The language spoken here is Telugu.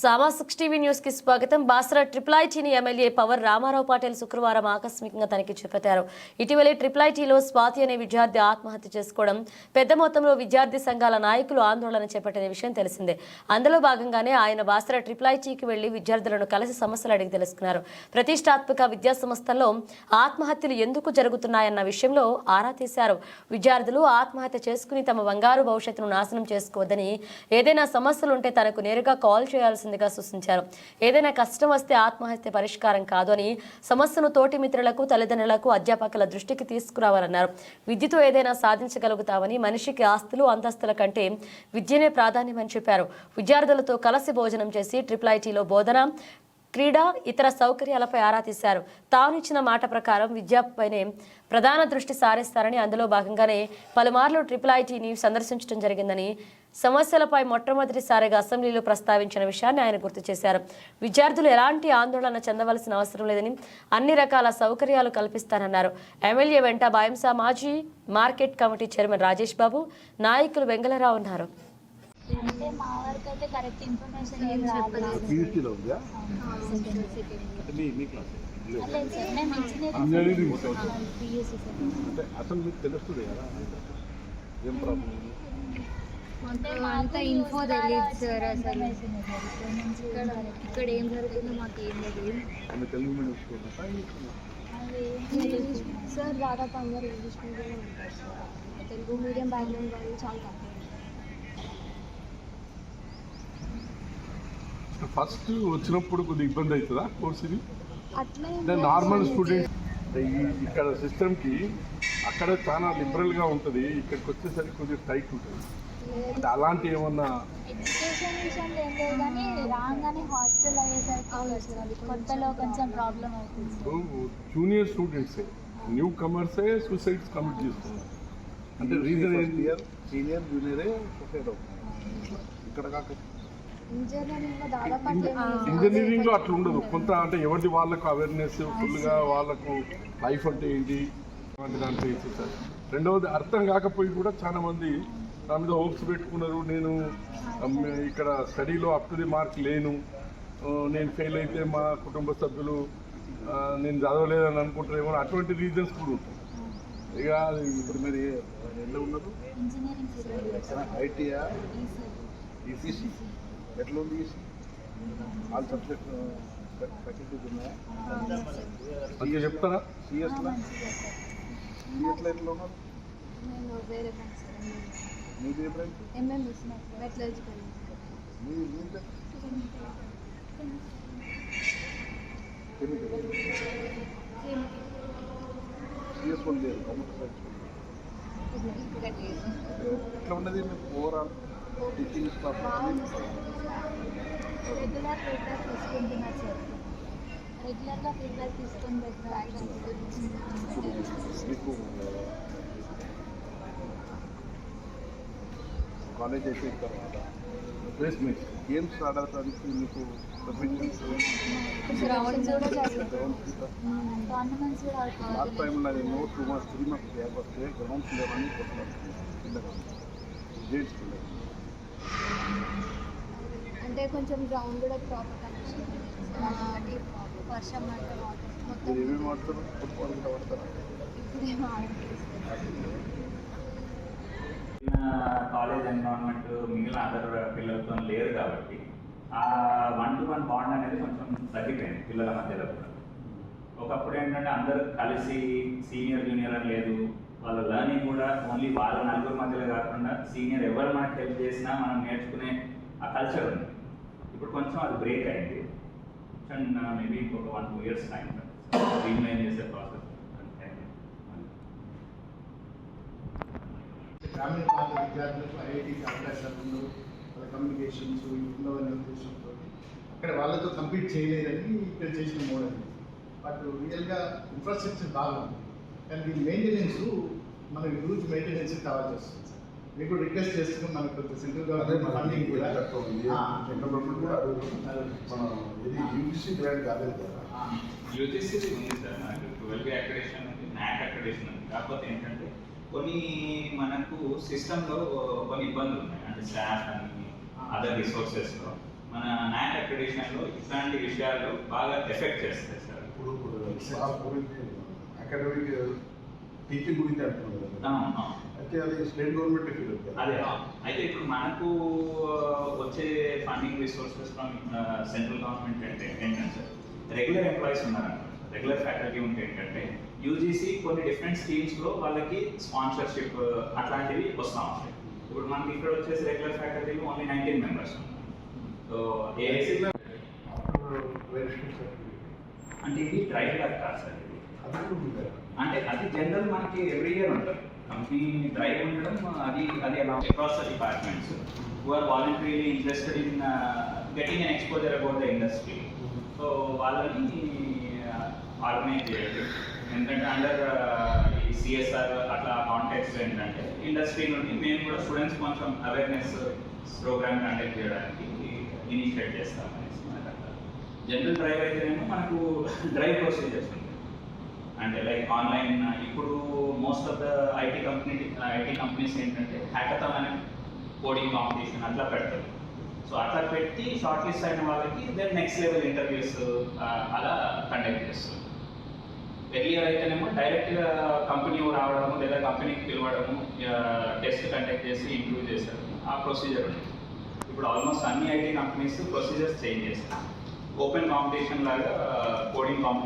సామా సిక్స్ టీవీ న్యూస్కి స్వాగతం. బాసరా ట్రిపుల్ ఐటీని ఎమ్మెల్యే పవర్ రామారావు పాటిల్ శుక్రవారం ఆకస్మికంగా తనిఖీ చేపట్టారు. ఇటీవలే ట్రిపుల్ ఐటీలో స్వాతి అనే విద్యార్థి ఆత్మహత్య చేసుకోవడం పెద్ద మొత్తంలో విద్యార్థి సంఘాల నాయకులు ఆందోళన చేపట్టిన విషయం తెలిసిందే. అందులో భాగంగానే ఆయన బాసరా ట్రిపుల్ ఐటీకి వెళ్ళి విద్యార్థులను కలిసి సమస్యలు అడిగి తెలుసుకున్నారు. ప్రతిష్టాత్మక విద్యా సంస్థల్లో ఆత్మహత్యలు ఎందుకు జరుగుతున్నాయన్న విషయంలో ఆరా తీశారు. విద్యార్థులు ఆత్మహత్య చేసుకుని తమ బంగారు భవిష్యత్తును నాశనం చేసుకోవద్దని ఏదైనా సమస్యలుంటే తనకు నేరుగా కాల్ చేయాల్సిందిగా సూచించారు. ఏదైనా కష్టం వస్తే ఆత్మహత్య పరిష్కారం కాదు అని సమస్యను తోటి మిత్రులకు తల్లిదండ్రులకు అధ్యాపకుల దృష్టికి తీసుకురావాలన్నారు. విద్యతో ఏదైనా సాధించగలుగుతామని మనిషికి ఆస్తులు అంతస్తుల కంటే విద్యనే ప్రాధాన్యమని చెప్పారు. విద్యార్థులతో కలసి భోజనం చేసి ట్రిపుల్ ఐటీలో బోధన క్రీడా ఇతర సౌకర్యాలపై ఆరా తీశారు. తాను ఇచ్చిన మాట ప్రకారం విద్యపైనే ప్రధాన దృష్టి సారిస్తారని అందులో భాగంగానే పలుమార్లు ట్రిపుల్ ఐటీని సందర్శించడం జరిగిందని సమస్యలపై మొట్టమొదటిసారిగా అసెంబ్లీలో ప్రస్తావించిన విషయాన్ని ఆయన గుర్తు చేశారు. విద్యార్థులు ఎలాంటి ఆందోళన చెందవలసిన అవసరం లేదని అన్ని రకాల సౌకర్యాలు కల్పిస్తానన్నారు. ఎమ్మెల్యే వెంట బాయంసా మాజీ మార్కెట్ కమిటీ చైర్మన్ రాజేష్ బాబు నాయకులు వెంగళరావు ఉన్నారు అంటే మా వరకు అయితే కరెక్ట్ ఇన్ఫర్మేషన్ ఏం రాలేదు పీయూసీలో ఉందా అంటే మీ మీ క్లాస్ లేదు సార్ మేము ఇంజనీరింగ్ సైడ్ పియూసీ సార్ అంటే అసలు మీకు తెలుస్తుంది కదా ఏం ప్రాబ్లం ఉంది అంటే అంత ఇన్ఫో తెలియదు సార్ అసలు ఇక్కడ ఇక్కడ ఇక్కడ ఏం జరుగుతుందో మాకు ఏం తెలియదు ఆమె తెలుగు మీడియం స్కూల్ సార్ దాదాపు అందరూ ఇంగ్లీష్ మీడియం ఉంటారు సార్ తెలుగు మీడియం బ్యాక్గ్రౌండ్ వాళ్ళు చాలా తక్కువ ఫస్ట్ వచ్చినప్పుడు కొద్దిగా ఇబ్బంది అవుతుందా కోర్స్ ఇది? నార్మల్. స్టూడెంట్ ఇక్కడ సిస్టమ్కి అక్కడ చాలా లిబరల్గా ఉంటుంది. ఇక్కడికి వచ్చేసరికి కొద్దిగా టైట్ ఉంటుంది. అంటే అలాంటి ఏమన్నా ఎడ్యుకేషన్ విషయంలో ఏం లేదు కానీ రాగానే హాస్టల్ అయ్యేసరికి కొత్తలో కొంచెం ప్రాబ్లం అవుతుంది. సార్. జూనియర్ స్టూడెంట్సే న్యూ కమర్సే సూసైడ్స్ కమిట్ చేస్తున్నారు. అంటే రీజన్ ఏంటి? సీనియర్ జూనియరే సూసైడ్ అవుతుంది ఇక్కడ కాక ఇంజనీరింగ్లో అట్లా ఉండదు. కొంత అంటే ఎవరిది వాళ్ళకు అవేర్నెస్ ఫుల్గా వాళ్ళకు లైఫ్ అంటే ఏంటి అలాంటి దాంట్లో ఇచ్చేసారు రెండవది అర్థం కాకపోయి కూడా చాలా మంది నా మీద హోప్స్ పెట్టుకున్నారు. నేను ఇక్కడ స్టడీలో అప్ టు ది మార్క్ లేను. నేను ఫెయిల్ అయితే మా కుటుంబ సభ్యులు నేను చదవలేదని అనుకుంటారేమో అటువంటి రీజన్స్ కూడా ఉంటాయి. ఇక ఇప్పుడు మీరు ఎట్లా ఉన్నారు? ఐటీఆ ఈసీ ఈసీసీ ఎట్లా ఉంది ఆల్ సబ్జెక్ట్ ఫ్యాకల్టీస్ ఉన్నాయా చెప్తారా? సిఎస్లో సిఎస్లో ఎట్లా ఉన్నారు? మీది ఏ బ్రాంచ్ ఎంఎంఎస్ మెటలర్జికల్ మీ మీది కెమికల్. సిఎస్ వన్ లేదు. ఎట్లా ఉన్నది మీకు ఓవరాల్? బాగుంది సార్ రెగ్యులర్ ఫీడ్బ్యాక్ తీసుకుంటున్నారు సార్ రెగ్యులర్గా ఫీడ్బ్యాక్ తీసుకుని కాలేజ్ అయిపోయిన తర్వాత ప్లేస్మెంట్ గేమ్స్ ఆడటానికి మీకు లాస్ట్ టైంలో నేను two months three months gap వస్తే గ్రౌండ్స్ లేవని కొట్టున్నాను కింద పిల్లలు అంటే కొంచెం గ్రౌండ్ కూడా ప్రాపర్ కనెక్షన్ వర్షం మొత్తం. కాలేజ్ ఎన్విరాన్మెంట్ మిగిలిన అదర్ పిల్లలతో లేరు కాబట్టి ఆ వన్ టు వన్ బాండ్ అనేది కొంచెం తగ్గిపోయింది పిల్లల మధ్యలో కూడా. ఒకప్పుడు ఏంటంటే అందరూ కలిసి సీనియర్ జూనియర్ అని లేదు. వాళ్ళ లెర్నింగ్ కూడా ఓన్లీ వాళ్ళ నలుగురు మధ్యలో కాకుండా సీనియర్ ఎవరు మనకు హెల్ప్ చేసినా మనం నేర్చుకునే ఆ కల్చర్ ఉంది. ఇప్పుడు కొంచెం అది బ్రేక్ అయింది. అండ్ మేబీ ఇంకొక one two years time remain చేసే ప్రాసెస్ గ్రామీణ ప్రాంత విద్యార్థులకు ఐఐటి అవకాశాలు వాళ్ళ కమ్యూనికేషన్స్ ఉండవనే ఉద్దేశంతో అక్కడ వాళ్ళతో కంపీట్ చేయలేదని ఇక్కడ చేసిన మోడల్ బట్ రియల్గా ఇన్ఫ్రాస్ట్రక్చర్ బాగుంది. కానీ దీని మెయింటెనెన్స్ మనకి రూల్స్ మెయింటెనెన్స్ కావాల్సి వస్తుంది. మీకు రిక్వెస్ట్ చేస్తున్నాం మనకు కొంచెం సెంట్రల్ గవర్నమెంట్ ఫండింగ్ కూడా సెంట్రల్ గవర్నమెంట్ కూడా మన ఇది యూజీసీ గ్రాంట్ కాలేదు కదా యూజీసీ ఉంది సార్ మనకి ట్వెల్వ్ అక్రెడిషన్ ఉంది న్యాక్ అక్రెడిషన్ ఉంది కాకపోతే ఏంటంటే కొన్ని మనకు సిస్టంలో కొన్ని ఇబ్బందులు ఉన్నాయి అంటే స్టాఫ్ అని అదర్ రిసోర్సెస్లో మన న్యాక్ ట్రెడిషనల్లో ఇట్లాంటి విషయాలు బాగా ఎఫెక్ట్ చేస్తాయి సార్ ఇప్పుడు అకాడమిక్ టీచింగ్ గురించి కదా. అయితే అది స్టేట్ గవర్నమెంట్ ఫీల్ అదే అయితే ఇప్పుడు మనకు వచ్చే funding resources from central government అంటే ఏంటంటే రెగ్యులర్ ఎంప్లాయీస్ ఉన్నారన్నమాట రెగ్యులర్ ఫ్యాకల్టీ ఉంటే ఏంటంటే యూజీసీ కొన్ని డిఫరెంట్ స్కీమ్స్లో వాళ్ళకి స్పాన్సర్షిప్ అట్లాంటివి వస్తూ ఉంటాయి. ఇప్పుడు మనకి ఇక్కడ వచ్చేసి regular faculty only nineteen members so AIC అంటే ఇది డ్రైవ్ లాగ్ కాదు సార్. అంటే అది జనరల్ మనకి ఎవ్రీ ఇయర్ ఉంటుంది. కంపెనీ డ్రైవ్ ఉండడం అది అది అలా across the departments who are voluntarily interested in getting an exposure about the industry so వాళ్ళని uh, ఆర్గనైజ్ చేయాలి. ఎందుకంటే అండర్ uh, ఈ సిఎస్ఆర్ అట్లా కాంటాక్ట్స్ ఏంటంటే ఇండస్ట్రీ నుండి మేము కూడా స్టూడెంట్స్ కొంచెం అవేర్నెస్ ప్రోగ్రామ్ కండక్ట్ చేయడానికి ఇనిషియేట్ చేస్తాం అనేసి మనకు జనరల్ డ్రైవ్ అయితేనేమో మనకు డ్రైవ్ ప్రొసీజర్స్ ఉంటాయి. అంటే లైక్ ఆన్లైన్ ఇప్పుడు most of the IT company IT companies ఏంటంటే హ్యాకథాన్ అనే కోడింగ్ కాంపిటీషన్ అట్లా పెడతారు. సో అట్లా పెట్టి షార్ట్ లిస్ట్ అయిన వాళ్ళకి దెన్ నెక్స్ట్ లెవెల్ ఇంటర్వ్యూస్ అలా కండక్ట్ చేస్తారు. ఎర్లియర్ అయితేనేమో డైరెక్ట్గా కంపెనీ రావడము లేదా కంపెనీకి పిలవడము టెస్ట్ కండక్ట్ చేసి ఇంటర్వ్యూ చేశారు ఆ ప్రొసీజర్ ఉంది. ఇప్పుడు ఆల్మోస్ట్ అన్ని ఐటీ కంపెనీస్ ప్రొసీజర్స్ చేంజ్ చేస్తారు. ఓపెన్ కాంపిటీషన్ లాగా కోడింగ్ కాంపిటీషన్